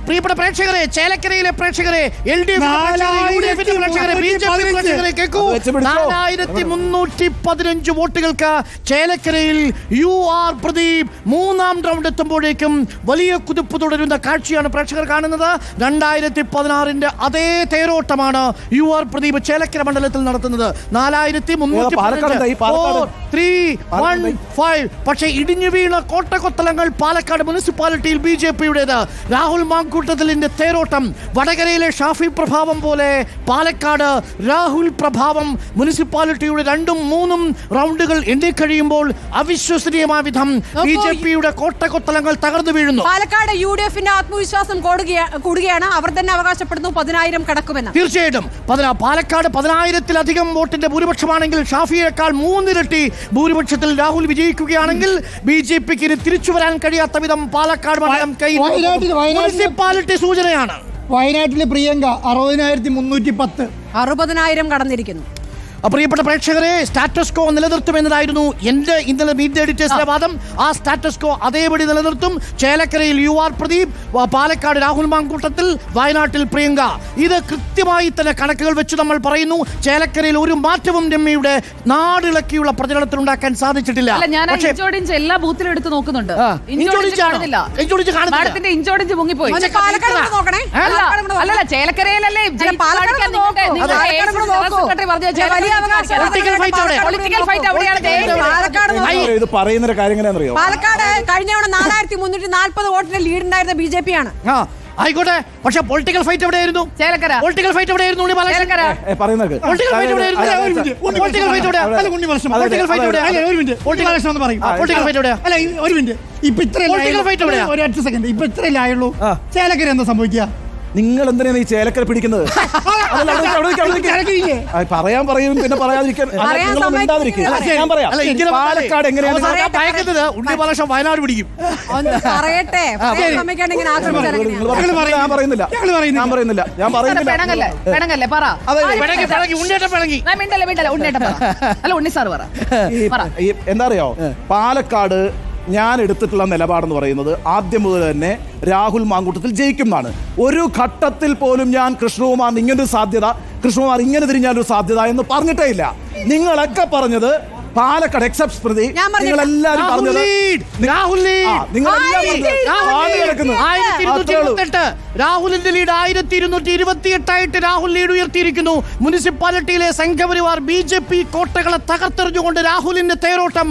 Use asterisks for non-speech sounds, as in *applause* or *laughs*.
പ്രിയപ്പെട്ട പ്രേക്ഷകരെ ചേലക്കരയിലെ പ്രേക്ഷകരെ എൽ ഡി എഫ് നാലായിരത്തി മുന്നൂറ്റി പതിനഞ്ച്. വോട്ടുകൾക്ക് ചേലക്കരയിൽ യു ആർ പ്രദീപ് മൂന്നാം റൗണ്ട് എത്തുമ്പോഴേക്കും വലിയ കുതിപ്പ് തുടരുന്ന കാഴ്ചയാണ് പ്രേക്ഷകർ കാണുന്നത്. രണ്ടായിരത്തി പതിനാറിന്റെ അതേ തേരോട്ടമാണ് യു ആർ പ്രദീപ് ചേലക്കര മണ്ഡലത്തിൽ നടത്തുന്നത്. നാലായിരത്തി മുന്നൂറ്റി? ത്രീ വൺ ഫൈവ് പക്ഷേ ഇടിഞ്ഞു വീണ കോട്ടകൊത്തലങ്ങൾ പാലക്കാട് മുനിസിപ്പാലിറ്റിയിൽ ബി ജെ പിയുടേത്. രാഹുൽ മാങ്കൂട്ടത്തിലിന്റെ തേരോട്ടം വടകരയിലെ ഷാഫി പ്രഭാവം പോലെ പാലക്കാട് രാഹുൽ പ്രഭാവം മുനിസിപ്പാലിറ്റിയുടെ രണ്ടും മൂന്നും റൗണ്ടുകൾ എണ്ണിക്കഴിയുമ്പോൾ അവിശ്വസനീയമായ വിധം ബി ജെ പിയുടെ കോട്ടകൊത്തലങ്ങൾ തകർന്നു വീഴുന്നു. പാലക്കാട് യു ഡി എഫിന്റെ ആത്മവിശ്വാസം കൂടുകയാണ്. അവർ തന്നെ അവകാശപ്പെടുന്നു പതിനായിരം കടക്കുമെന്ന്. തീർച്ചയായിട്ടും. പാലക്കാട് പതിനായിരത്തിലധികം വോട്ടിന്റെ ഭൂരിപക്ഷമാണെങ്കിൽ ഷാഫിയേക്കാൾ മൂന്നിരട്ടി ഭൂരിപക്ഷത്തിൽ രാഹുൽ വിജയിക്കുകയാണെങ്കിൽ ബി ജെ പിക്ക് ഇനി തിരിച്ചു വരാൻ കഴിയാത്ത വിധം പാലക്കാട് മണ്ഡലം കൈ മുനിസിപ്പാലിറ്റി സൂചനയാണ്. വയനാട്ടിലെ പ്രിയങ്ക അറുപതിനായിരത്തി മുന്നൂറ്റി പത്ത്. അറുപതിനായിരം കടന്നിരിക്കുന്നു. പ്രിയപ്പെട്ട പ്രേക്ഷകരെ സ്റ്റാറ്റസ് കോ നിലനിർത്തുമെന്നതായിരുന്നു എന്റെ ഇന്നലെ മീറ്റ് എഡിറ്റേഴ്സിന്റെ വാദം. ആ സ്റ്റാറ്റസ് കോ അതേപടി നിലനിർത്തും. ചേലക്കരയിൽ യു ആർ പ്രദീപ് പാലക്കാട് രാഹുൽ മാങ്കൂട്ടത്തിൽ വയനാട്ടിൽ പ്രിയങ്ക. ഇത് കൃത്യമായി തന്നെ കണക്കുകൾ വെച്ച് നമ്മൾ പറയുന്നു. ചേലക്കരയിൽ ഒരു മാറ്റവും രമ്യയുടെ നാടിളക്കിയുള്ള പ്രചരണത്തിൽ ഉണ്ടാക്കാൻ സാധിച്ചിട്ടില്ല. അല്ല ഞാൻ ഇഞ്ചോടിഞ്ച് എല്ലാ ബൂത്തിലും എടുത്ത് നോക്കുന്നുണ്ട്. ചേലക്കരയിലല്ലേ ഇത്. പറയുന്ന കാര്യം എങ്ങനെയാണെന്നറിയോ പാലക്കാട് കഴിഞ്ഞ തവണ നാലായിരത്തി മുന്നൂറ്റി നാല്പത് വോട്ടിന്റെ ലീഡ് ഉണ്ടായിരുന്ന ബി ജെ പി ആണ്. ആ ആയിക്കോട്ടെ. പക്ഷെ പൊളിറ്റിക്കൽ ഫൈറ്റ് എവിടെയായിരുന്നു? ചേലക്കര. പൊളിറ്റിക്കൽ ഫൈറ്റ് എവിടെയായിരുന്നു പൊളിറ്റിക്കൽ ഫൈറ്റ് എവിടെയായിരുന്നു? അതെ, അതെ, ഒരു മിനിറ്റ്. പൊളിറ്റിക്കൽ ഫൈറ്റ് എവിടെയാ? പൊളിറ്റിക്കൽ ഫൈറ്റ് എവിടെയാ? ഒരു മിനിറ്റ് പൊളിറ്റിക്കൽ പ്രശ്നം എന്ന് പറയും പൊളിറ്റിക്കൽ ഫൈറ്റ് എവിടെയാ? അല്ല ഒരു മിനിറ്റ് ഇപ്പൊ ഇത്ര Political fight ഒരു ഒറ്റ സെക്കൻഡ് ഇപ്പൊ ഇത്രയല്ലേ ആയുള്ളൂ. ചേലക്കര എന്താ സംഭവിക്കുക? നിങ്ങൾ എന്തിനാണ് ഈ ചേലക്കര പിടിക്കുന്നത്? *laughs* പറയാൻ പറയും പിന്നെ പറയാതിരിക്കാൻ. ഞാൻ പറയാം. പാലക്കാട് എങ്ങനെയാണ്? ഭയക്കുന്നത് വയനാട് പിടിക്കും. പറയട്ടെ. ഞാൻ പറയുന്നില്ല. ഞാൻ പറയുന്നില്ല. ഞാൻ പറയുന്നില്ല എന്താ അറിയോ? പാലക്കാട് ഞാൻ എടുത്തിട്ടുള്ള നിലപാടെന്ന് പറയുന്നത് ആദ്യം മുതൽ തന്നെ രാഹുൽ മാങ്കൂട്ടത്തിൽ ജയിക്കും എന്നാണ് ഒരു ഘട്ടത്തിൽ പോലും ഞാൻ കൃഷ്ണകുമാർ ഇങ്ങനൊരു സാധ്യത കൃഷ്ണകുമാർ ഇങ്ങനെ തിരിഞ്ഞാലൊരു സാധ്യത എന്ന് പറഞ്ഞിട്ടേ ഇല്ല നിങ്ങളൊക്കെ പറഞ്ഞത് പാലക്കാട് എക്സെപ്റ്റ് സ്മൃതി. നിങ്ങളെല്ലാരും പറഞ്ഞത് രാഹുലിന്റെ ലീഡ്. ആയിരത്തി ഇരുന്നൂറ്റി ഇരുപത്തി എട്ടായിട്ട് രാഹുൽ ലീഡ് ഉയർത്തിയിരിക്കുന്നു. മുനിസിപ്പാലിറ്റിയിലെ സംഘപരിവാർ ബി ജെ പി കോട്ടകളെ തകർത്തെറിഞ്ഞുകൊണ്ട് രാഹുലിന്റെ തേരോട്ടം